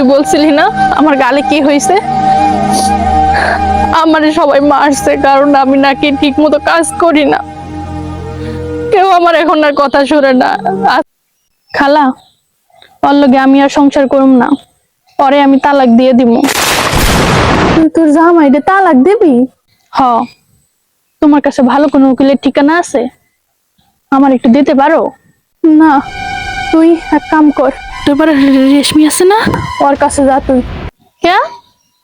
তুই বলছিলি না আমার গালে কি হয়েছে আমার সবাই মারছে কারণ আমি নাকি ঠিক মতো কাজ করি না। কেউ আমার এখন আর কথা শুনে না। খালা ওর লগে আমি আর সংসার করুম না। পরে আমি তালাক দিয়ে দিব তুই তোর জামাইরে তালাক দিবি? হ। তোমার কাছে ভালো কোনো উকিলের ঠিকানা আছে? আমার একটু দিতে পারো? না তুই এক কাম কর। তোর রেশমি আছে না? ওর কাছে যা তুই। কে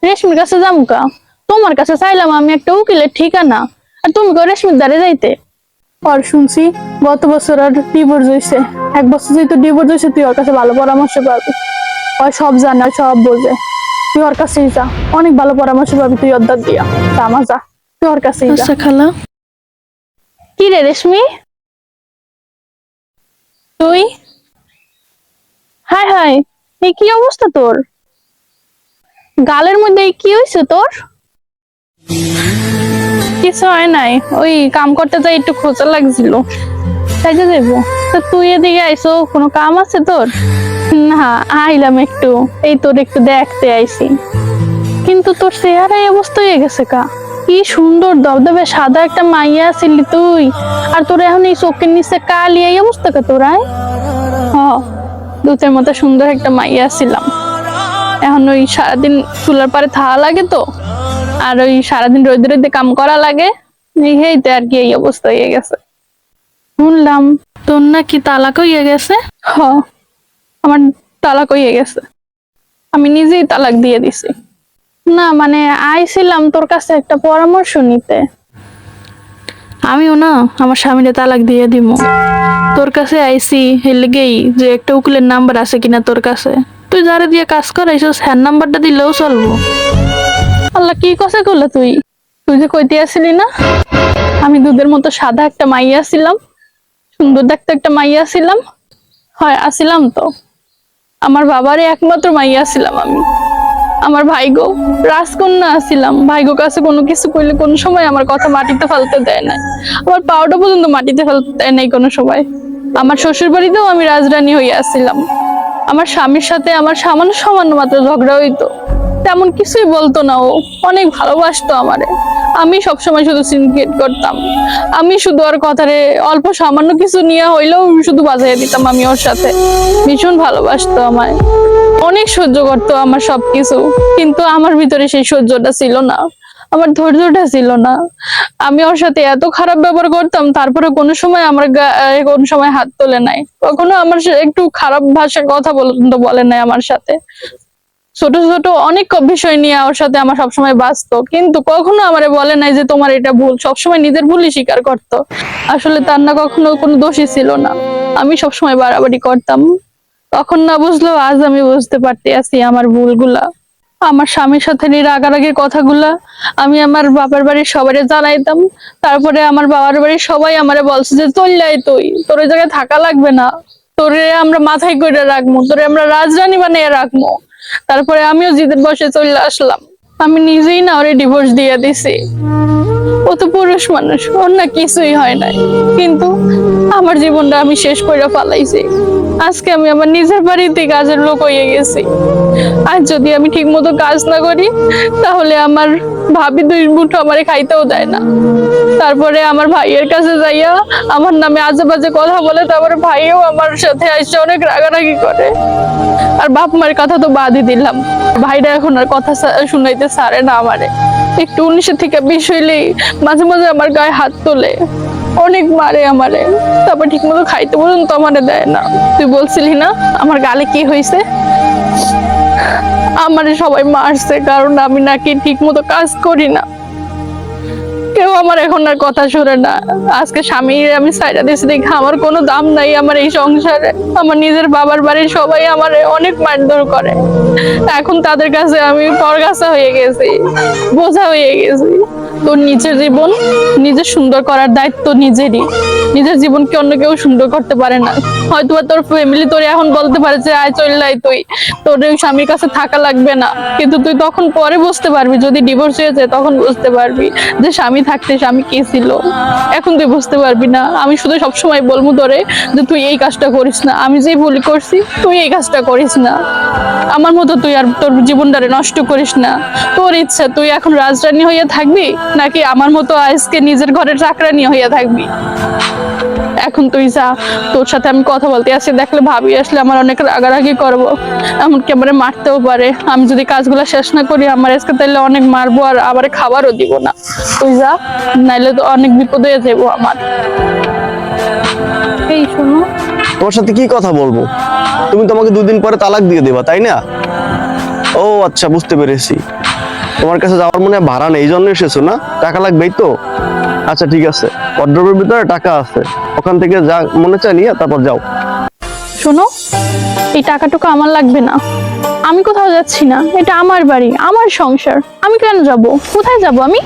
রেশমির কাছে যাম কা? তোমার কাছে চাইলাম আমি একটা উকিলের ঠিকানা। আর তুমি কো রেশমির দ্বারে যাইতে? আর শুনছি গত বছর আর ডিভোর্স হয়েছে এক বছর যেহেতু ডিভোর্স হয়েছে তুই ওর কাছে ভালো পরামর্শ পাবি। ওর সব জানে আর সব বোঝে। তুই ওর কাছেই যা। অনেক ভালো পরামর্শ পাবি তুই অর্ধার দিয়া। তা আমার যা। তুই ওর কাছেই যা। খালা। কি রে রেশমি? তুই? Hi hi. এই কি অবস্থা তোর? গালের মধ্যে কি হয়েছে তোর? কিছু হয় নাই। ওই কাম করতে যাই একটু খোঁচা লাগছিল। তাই যে তো তুই এদিকে আইসো, কোনো কাম আছে তোর? না, আইলাম একটু। এই তোর একটু দেখতে আইছি। কিন্তু তোর চেহারা এই অবস্থা হয়ে গেছে কা। কি সুন্দর দবদবে সাদা একটা মাইয়া আছিলি তুই। আর তোর এখন এই চোখের নিচে কালি, এই অবস্থা কা তোর, আয়। দুধের মতো সুন্দর একটা মাইয়া ছিলাম। এখন ওই সারাদিন চুলার পারে থাকা লাগে তো, আর ওই সারাদিন রোদে রোদে কাম করা লাগে এইতে আর কি এই অবস্থা হয়ে গেছে। শুনলাম, তোর নাকি তালাক হয়ে গেছে? হ, আমার তালাক হয়ে গেছে। আমি নিজেই তালাক দিয়ে দিছি। না মানে আইছিলাম তোর কাছে একটা পরামর্শ নিতে। আমিও না, আমার স্বামীরে তালাক দিয়ে দিব তোর কাছে আইসি হেলেগেই যে একটা উকিলের নাম্বার আছে কিনা তোর কাছে। তুই যারা দিয়ে কাজ করাইছিস হ্যার নাম্বারটা দিলেও চলবো। আল্লাহ, কি কথা করলে তুই? তুই যে কইতে আসিলি না? আমি দুধের মতো সাদা একটা মাইয়া ছিলাম, সুন্দর দেখতে একটা মাইয়া ছিলাম। হয়, আসিলাম তো। আমার বাবারে একমাত্র মাইয়া ছিলাম আমি। আমার ভাইগো রাজকন্যা আসিলাম ভাইগো কাছে কোনো কিছু করলে কোনো সময় আমার কথা মাটিতে ফেলতে দেয় না আমার পাওটা পর্যন্ত মাটিতে ফেলতে দেয় নাই কোনো সময়। আমার শ্বশুর বাড়িতেও আমি রাজরানী আসছিলাম আমার স্বামীর সাথে আমার সামান্য সামান্য মাত্র ঝগড়া হইতো। তেমন কিছুই বলতো না ও। অনেক ভালোবাসতো আমারে। আমি সবসময় শুধু সিনক্রেট করতাম। আমি শুধু ওর কথারে অল্প সামান্য কিছু নিয়ে হইলেও শুধু বাজাইয়া দিতাম আমি ওর সাথে। ভীষণ ভালোবাসতো আমায়। অনেক সহ্য করতো আমার সবকিছু। কিন্তু আমার ভিতরে সেই সহ্যটা ছিল না। আমার ধৈর্যটা ছিল না। আমি ওর সাথে এত খারাপ ব্যবহার করতাম তারপরে কোনো সময় আমার কোনো সময় হাত তোলে নাই। কখনো আমার একটু খারাপ ভাষায় কথা পর্যন্ত বলে নাই আমার সাথে। ছোট ছোট অনেক বিষয় নিয়ে ওর সাথে আমার সবসময় বাঁচতো কিন্তু কখনো আমারে বলে নাই যে তোমার এটা ভুল, সবসময় নিজের ভুলই স্বীকার করতো। আসলে তার না কখনো কোনো দোষী ছিল না। আমি সবসময় বাড়াবাড়ি করতাম। তখন না বুঝলেও আজ আমি বুঝতে পারতে আছি আমার ভুলগুলা। আমার স্বামীর সাথে নিয়ে কথাগুলা আমি আমার বাবার বাড়ির সবারে জানাইতাম। তারপরে আমার বাবার বাড়ির সবাই আমারে বলছে যে, চললাই তুই, তোর জায়গায় থাকা লাগবে না। তোরে আমরা মাথায় করে রাখব তোরে আমরা রাজরানী বানিয়ে রাখব তারপরে আমিও জিদের বসে চলে আসলাম। আমি নিজেই না ওরে ডিভোর্স দিয়ে দিছি। ও তো পুরুষ মানুষ, ওর না কিছুই হয় নাই। কিন্তু আমার জীবনটা আমি শেষ করে ফালাইছি আজকে আমি আমার নিজের বাড়িতে কাজের লোক হয়ে গেছি। আর যদি আমি ঠিক মতো কাজ না করি, তাহলে আমার ভাবি দুই মুঠো আমারে খাইতেও দেয় না। তারপরে আমার ভাইয়ের কাছে যাইয়া আমার নামে আজে বাজে কথা বলে, তারপরে ভাইও আমার সাথে আসছে, অনেক রাগারাগি করে। আর বাপ মার কথা তো বাদই দিলাম। ভাইরা এখন আর কথা শুনাইতে সারে না আমারে। একটু উনিশের থেকে বিষ হইলেই মাঝে মাঝে আমার গায়ে হাত তোলে। অনেক মারে আমারে। তারপর ঠিক মতো খাইতে বলুন তো আমারে দেয় না। তুই বলছিলি না, আমার গালে কি হয়েছে আমারে সবাই মারছে, কারণ আমি নাকি ঠিক মতো কাজ করি না। কেউ আমার এখন আর কথা শুনে না। আজকে স্বামীর আমি সাইডা দিয়েছি দেখে আমার কোনো দাম নাই আমার এই সংসারে। আমার নিজের বাবার বাড়ির সবাই আমার অনেক মারধর করে। এখন তাদের কাছে আমি পরগাছা হয়ে গেছি, বোঝা হয়ে গেছি। তোর নিজের জীবন নিজে সুন্দর করার দায়িত্ব নিজেরই। নিজের জীবনকে অন্য কেউ সুন্দর করতে পারে না। হয়তো বা তোর ফ্যামিলি তোর এখন বলতে পারে যে, আয় চললাই তুই। তোর ওই স্বামীর কাছে থাকা লাগবে না। কিন্তু তুই তখন পরে বুঝতে পারবি, যদি ডিভোর্স হয়ে যায় তখন বুঝতে পারবি যে, স্বামী থাকতে আমি কে ছিল? এখন তুই বুঝতে পারবি না। আমি শুধু সবসময় বলব ধরে যে তুই এই কাজটা করিস না। আমি যে ভুল করছি, তুই এই কাজটা করিস না। আমার মতো তুই আর তোর জীবনটারে নষ্ট করিস না। তোর ইচ্ছা, তুই এখন রাজরানী হইয়া থাকবি, নাকি আমার মতো আজকে নিজের ঘরের চাকরানি হইয়া থাকবি? এখন তুই যা তোর সাথে আমি কথা বলতে আসি। দেখলে ভাবি আসলে আমার অনেক রাগারাগি করব। এমনকি আমার মারতেও পারে। আমি যদি কাজগুলো শেষ না করি আমার আজকে তাহলে অনেক মারবো আর আবার খাবারও দিব না। তুই যা নাইলে তো অনেক বিপদ হয়ে যাব আমার। এই শোনো। তোমার সাথে কি কথা বলব? তুমি তো আমাকে দুদিন পরে তালাক দিয়ে দেবা তাই না? ও আচ্ছা বুঝতে পেরেছি। তোমার কাছে যাওয়ার মনে হয় ভাড়া নেই এই জন্য এসেছ না? টাকা লাগবেই তো? আচ্ছা ঠিক আছে। অর্ডারের ভিতরে টাকা আছে। ওখান থেকে যা মনে চাই নিয়ে তারপর যাও। শোনো, এই টাকাটুকু আমার লাগবে না। আমি কোথাও যাচ্ছি না। এটা আমার বাড়ি, আমার সংসার। আমি কেন যাব? কোথায় যাব আমি?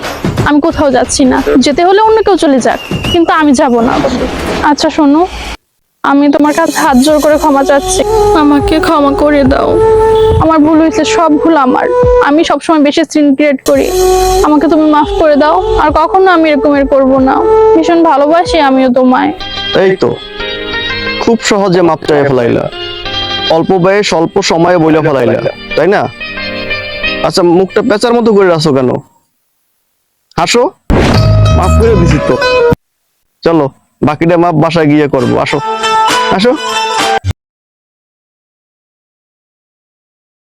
আমি কোথাও যাচ্ছি না। যেতে হলে অন্য কেউ চলে যাক, কিন্তু আমি যাব না। আচ্ছা শোনো। আমি তোমার কাছে হাত জোর করে ক্ষমা চাচ্ছি। আমাকে ক্ষমা করে দাও। আমার ভুল হয়েছে সব ভুল আমার। আমি সবসময় বেশি সিন ক্রিয়েট করি। আমাকে তুমি মাফ করে দাও আর কখনো আমি এরকমের করব না। ভীষণ ভালোবাসি আমিও তোমায়। এই তো। খুব সহজে মাপ চাই ফেলাইলা। অল্প ব্যয়ে স্বল্প সময়ে বইলে ফেলাইলা। তাই না? আচ্ছা মুখটা পেঁচার মতো করে রাখো কেন? হাসো। মাফ করে দিছি তো। চলো বাকিটা মাপ বাসায় গিয়ে করব। আসো। আসো